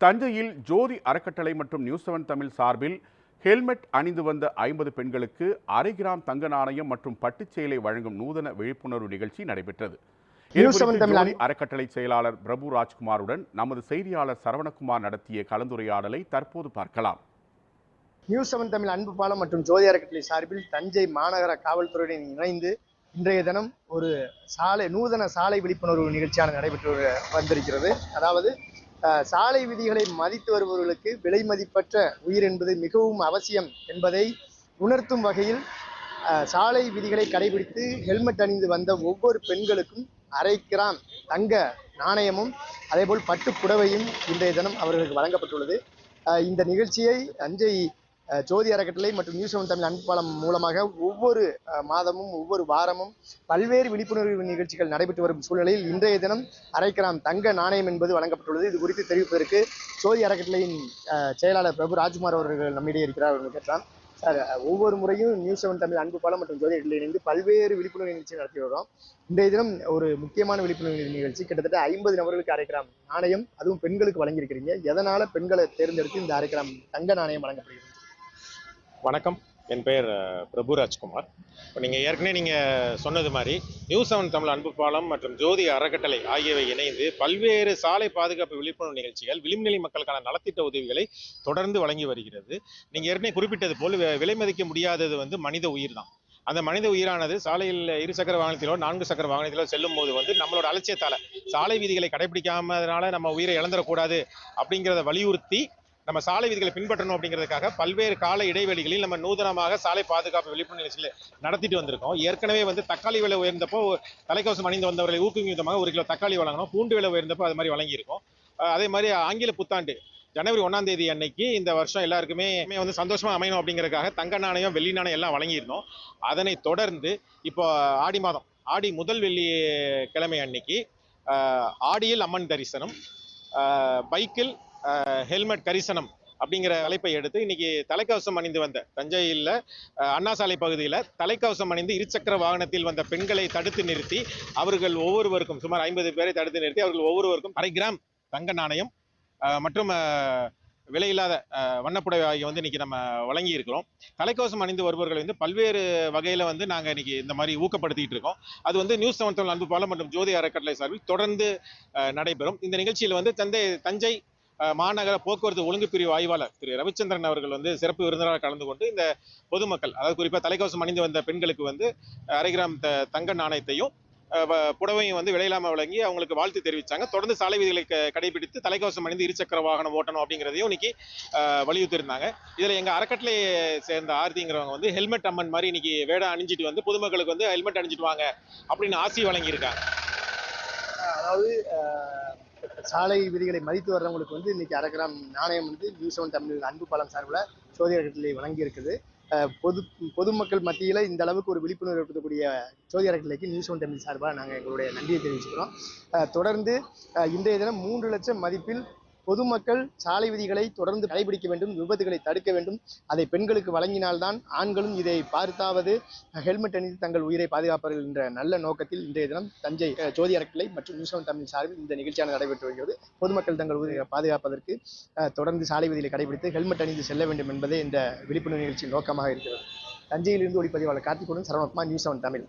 தஞ்சையில் ஜோதி அறக்கட்டளை மற்றும் நியூஸ் செவன் தமிழ் சார்பில் ஹெல்மெட் அணிந்து வந்த ஐம்பது பெண்களுக்கு அரை கிராம் தங்க நாணயம் மற்றும் பட்டுச் சேலை வழங்கும் நூதன விழிப்புணர்வு நிகழ்ச்சி நடைபெற்றது. அறக்கட்டளை செயலாளர் பிரபு ராஜ்குமாருடன் நமது செய்தியாளர் சரவணகுமார் நடத்திய கலந்துரையாடலை தற்போது பார்க்கலாம். நியூஸ் செவன் தமிழ் அன்பு பாலம் மற்றும் ஜோதி அறக்கட்டளை சார்பில் தஞ்சை மாநகர காவல்துறையுடன் இணைந்து இன்றைய தினம் ஒரு சாலை நூதன சாலை விழிப்புணர்வு நிகழ்ச்சியான நடைபெற்று வந்திருக்கிறது. அதாவது சாலை விதிகளை மதித்து வருபவர்களுக்கு விலை மதிப்பற்ற உயிர் என்பது மிகவும் அவசியம் என்பதை உணர்த்தும் வகையில் அஹ், சாலை விதிகளை கடைபிடித்து ஹெல்மெட் அணிந்து வந்த ஒவ்வொரு பெண்களுக்கும் அரை கிராம் தங்க நாணயமும் அதேபோல் பட்டு புடவையும் இன்றைய தினம் அவர்களுக்கு வழங்கப்பட்டுள்ளது. அஹ், இந்த நிகழ்ச்சியை தஞ்சை ஜோதி அறக்கட்டளை மற்றும் நியூஸ் செவன் தமிழ் அன்புபாலம் மூலமாக ஒவ்வொரு மாதமும் ஒவ்வொரு வாரமும் பல்வேறு விழிப்புணர்வு நிகழ்ச்சிகள் நடைபெற்று வரும் சூழ்நிலையில் இன்றைய தினம் அரை கிராம் தங்க நாணயம் என்பது வழங்கப்பட்டுள்ளது. இது குறித்து தெரிவிப்பதற்கு ஜோதி அறக்கட்டளையின் செயலாளர் பிரபு ராஜ்குமார் அவர்கள் நம்மிடையே இருக்கிறார் அவர்கள் கேட்கலாம். சார் ஒவ்வொரு முறையும் நியூஸ் செவன் தமிழ் அன்பு பாலம் மற்றும் ஜோதி அறக்கட்டளை இணைந்து பல்வேறு விழிப்புணர்வு நிகழ்ச்சி நடத்தி வரோம் இன்றைய தினம் ஒரு முக்கியமான விழிப்புணர்வு நிகழ்ச்சி. கிட்டத்தட்ட ஐம்பது நபர்களுக்கு அரைக்கிராம் நாணயம் அதுவும் பெண்களுக்கு வழங்கியிருக்கிறீங்க. எதனால பெண்களை தேர்ந்தெடுத்து இந்த அரைக்கிராம் தங்க நாணயம் வழங்கப்படுகிறது? வணக்கம். என் பெயர் பிரபு ராஜ்குமார். இப்போ நீங்கள் ஏற்கனவே நீங்கள் சொன்னது மாதிரி நியூஸ் செவன் தமிழ் அன்பு பாலம் மற்றும் ஜோதி அறக்கட்டளை ஆகியவை இணைந்து பல்வேறு சாலை பாதுகாப்பு விழிப்புணர்வு நிகழ்ச்சிகள் விளிம்புநிலை மக்களுக்கான நலத்திட்ட உதவிகளை தொடர்ந்து வழங்கி வருகிறது. நீங்கள் ஏற்கனவே குறிப்பிட்டது போல் விலை மதிக்க முடியாதது வந்து மனித உயிர் தான். அந்த மனித உயிரானது சாலையில் இரு சக்கர வாகனத்திலோ நான்கு சக்கர வாகனத்திலோ செல்லும் போது வந்து நம்மளோட அலட்சியத்தால சாலை விதிகளை கடைபிடிக்காமதனால நம்ம உயிரை இழந்துடக்கூடாது அப்படிங்கிறத வலியுறுத்தி நம்ம சாலை விதிகளை பின்பற்றணும் அப்படிங்கிறதுக்காக பல்வேறு கால இடைவெளிகளில் நம்ம நூதனமாக சாலை பாதுகாப்பு விழிப்புணர்வு நிகழ்ச்சிகளை நடத்திட்டு வந்திருக்கோம். ஏற்கனவே வந்து தக்காளி விலை உயர்ந்தப்போ தலைக்கவசம் அணிந்து வந்தவர்களை ஊக்குவிக்கும் விதமாக ஒரு கிலோ தக்காளி வழங்கணும். பூண்டு விலை உயர்ந்தப்போ அது மாதிரி வழங்கியிருக்கோம். அதே மாதிரி ஆங்கில புத்தாண்டு ஜனவரி ஒன்றாம் தேதி அன்னைக்கு இந்த வருஷம் எல்லாருக்குமே வந்து சந்தோஷமாக அமையணும் அப்படிங்கிறதுக்காக தங்க நாணயம் வெள்ளி நாணயம் எல்லாம் வழங்கியிருந்தோம். அதனை தொடர்ந்து இப்போ ஆடி மாதம் ஆடி முதல் வெள்ளி கிழமை அன்னைக்கு ஆடியில் அம்மன் தரிசனம் பைக்கில் ஹெல்மெட் கரிசனம் அப்படிங்கிற அழைப்பை எடுத்து இன்னைக்கு தலைக்கவசம் அணிந்து வந்த தஞ்சையில் அண்ணா சாலை பகுதியில் தலைக்கவசம் அணிந்து இருசக்கர வாகனத்தில் வந்த பெண்களை தடுத்து நிறுத்தி அவர்கள் ஒவ்வொருவருக்கும் சுமார் ஐம்பது பேரை தடுத்து நிறுத்தி அவர்கள் ஒவ்வொருவருக்கும் அரை கிராம் தங்க நாணயம் மற்றும் விலையில்லாத வண்ணப்புடவை ஆகிய வந்து இன்னைக்கு நம்ம வழங்கி இருக்கிறோம் தலைக்கவசம் அணிந்து வருபவர்கள் வந்து பல்வேறு வகையில் வந்து நாங்கள் இன்னைக்கு இந்த மாதிரி ஊக்கப்படுத்திட்டு இருக்கோம். அது வந்து நியூஸ் செவன் தமிழ் அன்பு பாலம் மற்றும் ஜோதி அறக்கட்டளை சார்பில் தொடர்ந்து நடைபெறும். இந்த நிகழ்ச்சியில் வந்து தந்தை தஞ்சை மாநகர போக்குவரத்து ஒழுங்கு பிரிவு ஆய்வாளர் திரு. ரவிச்சந்திரன் அவர்கள் வந்து சிறப்பு விருந்தினராக கலந்து கொண்டு இந்த பொதுமக்கள் அதாவது குறிப்பாக தலைக்கவசம் அணிந்து வந்த பெண்களுக்கு வந்து அரைகிராம் அரை கிராம் த தங்க நாணயத்தையும் வ- புடவையும் வந்து விலையில்லாம வழங்கி அவங்களுக்கு வாழ்த்து தெரிவித்தாங்க தொடர்ந்து சாலை விதிகளை கடைபிடித்து தலைக்கவசம் அணிந்து இருசக்கர வாகனம் ஓட்டணும் அப்படிங்கிறதையும் இன்னைக்கு வலியுறுத்திருந்தாங்க இதில் எங்கள் எங்க அறக்கட்டளையை சேர்ந்த ஆர்த்திங்கிறவங்க வந்து ஹெல்மெட் அம்மன் மாதிரி இன்னைக்கு வேடம் அணிஞ்சிட்டு வந்து பொதுமக்களுக்கு வந்து ஹெல்மெட் அணிஞ்சிட்டு வாங்க அப்படின்னு ஆசி வழங்கியிருக்காங்க. அதாவது சாலை விதிகளை மதித்து வர்றவங்களுக்கு வந்து இன்னைக்கு அரை கிராம் நாணயம் வந்து நியூஸ் ஒன் தமிழ் அன்பு பாலம் சார்பில் சோதியர்களை வழங்கியிருக்குது. வழங்கி இருக்குது அஹ், பொது பொதுமக்கள் மத்தியில் இந்த அளவுக்கு ஒரு விழிப்புணர்வு ஏற்படுத்தக்கூடிய ஜோதி அறக்கட்டளைக்கு நியூஸ் ஒன் தமிழ் சார்பாக நாங்கள் எங்களுடைய நன்றியை தெரிவிச்சுக்கிறோம். தொடர்ந்து இன்றைய தினம் மூன்று லட்சம் மதிப்பில் பொதுமக்கள் சாலை விதிகளை தொடர்ந்து கடைபிடிக்க வேண்டும் விபத்துகளை தடுக்க வேண்டும். அதை பெண்களுக்கு வழங்கினால்தான் ஆண்களும் இதை பார்த்தாவது. ஹெல்மெட் அணிந்து தங்கள் உயிரை பாதுகாப்பார்கள் என்ற நல்ல நோக்கத்தில் இன்றைய தினம் தஞ்சை ஜோதி அறக்கட்டளை மற்றும் நியூஸ் தமிழ் சார்பில் இந்த நிகழ்ச்சியானது நடைபெற்று வருகிறது. பொதுமக்கள் தங்கள் உயிரை பாதுகாப்பதற்கு தொடர்ந்து சாலை விதிகளை கடைபிடித்து ஹெல்மெட் அணிந்து செல்ல வேண்டும் என்பதே இந்த விழிப்புணர்வு நிகழ்ச்சியின் நோக்கமாக இருக்கிறது. தஞ்சையிலிருந்து ஒளிப்பதிவாளர் கார்த்திகுடன் சரவணக்குமார் நியூஸ் செவன் தமிழ்.